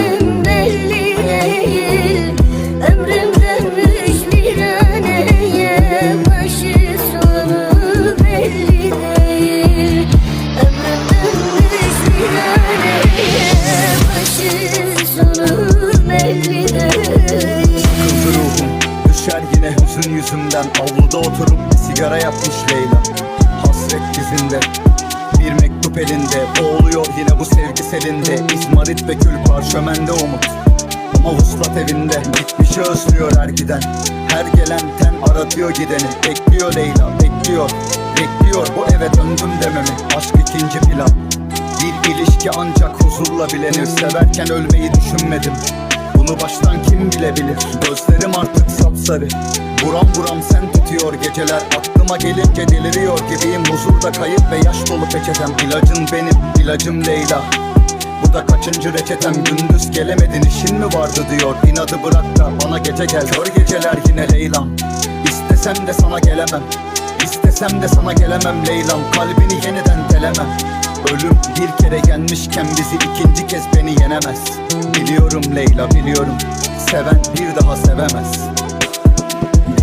günüm Ömrümden üç lira neye Başı sonu belli Ömrümden üç lira neye Başı sonu belli değil. Ruhum düşer yine hüzün yüzünden. Avluda oturup sigara yapmış Leyla. Hasret dizinde bir mektup elinde. Boğuluyor yine bu sevgi selinde. İzmarit ve kül parşömende umut. Ama vuslat evinde. Gitmişi özlüyor her giden. Her gelen ten aratıyor gideni. Bekliyor Leyla bekliyor. Bekliyor bu eve döndüm dememi. Aşk ikinci plan. Bir ilişki ancak huzurla bilenir. Severken ölmeyi düşünmedim. Bunu baştan kim bilebilir? Gözlerim artık sapsarı Buram buram sen tutuyor geceler. Aklıma gelince deliriyor gibiyim. Huzurda kayıp ve yaş dolu peçetem. İlacın benim, ilacım Leyla. Bu da kaçıncı reçetem? Gündüz gelemedin işin mi vardı diyor. İnadı bırak da bana gece gel. Kör geceler yine Leylam İstesem de sana gelemem. İstesem de sana gelemem Leylam Kalbini yeniden delemem. Ölüm bir kere yenmişken bizi ikinci kez beni yenemez. Biliyorum Leyla biliyorum. Seven bir daha sevemez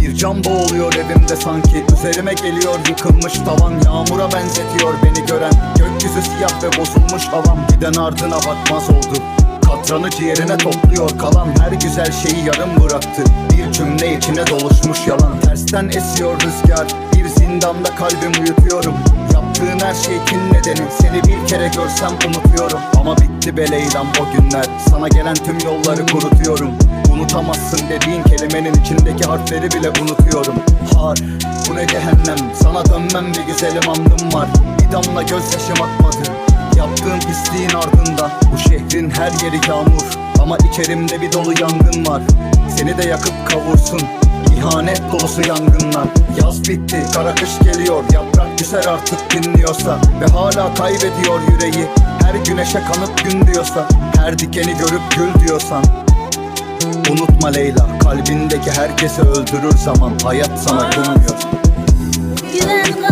bir can boğuluyor evimde sanki. Üzerime geliyor yıkılmış tavan. Yağmura benzetiyor beni gören. Gökyüzü siyah ve bozulmuş havam. Giden ardına bakmaz oldu. Katranı ciğerine topluyor kalan. Her güzel şeyi yarım bıraktı. Bir cümle içine doluşmuş yalan. Tersten esiyor rüzgar. Bir zindanda kalbim uyutuyorum Yaptığın her şey kin nedeni Seni bir kere görsem unutuyorum. Ama bitti be Leyla'm o günler. Sana gelen tüm yolları kurutuyorum. Unutamazsın dediğin kelimenin içindeki harfleri bile unutuyorum. Har, bu ne cehennem? Sana dönmem bir güzelim andım var. Bir damla gözyaşım akmadı. Yaptığın pisliğin ardında Bu şehrin her yeri yağmur. Ama içerimde bir dolu yangın var. Seni de yakıp kavursun İhanet dolusu yangınlar. Yaz bitti, kara kış geliyor. Yaprak düşer artık dinliyorsa Ve hala kaybediyor yüreği. Her güneşe kanıp gün diyorsa Her dikeni görüp gül diyorsan. Unutma Leyla Kalbindeki herkesi öldürür zaman. Hayat sana kılmıyor Güven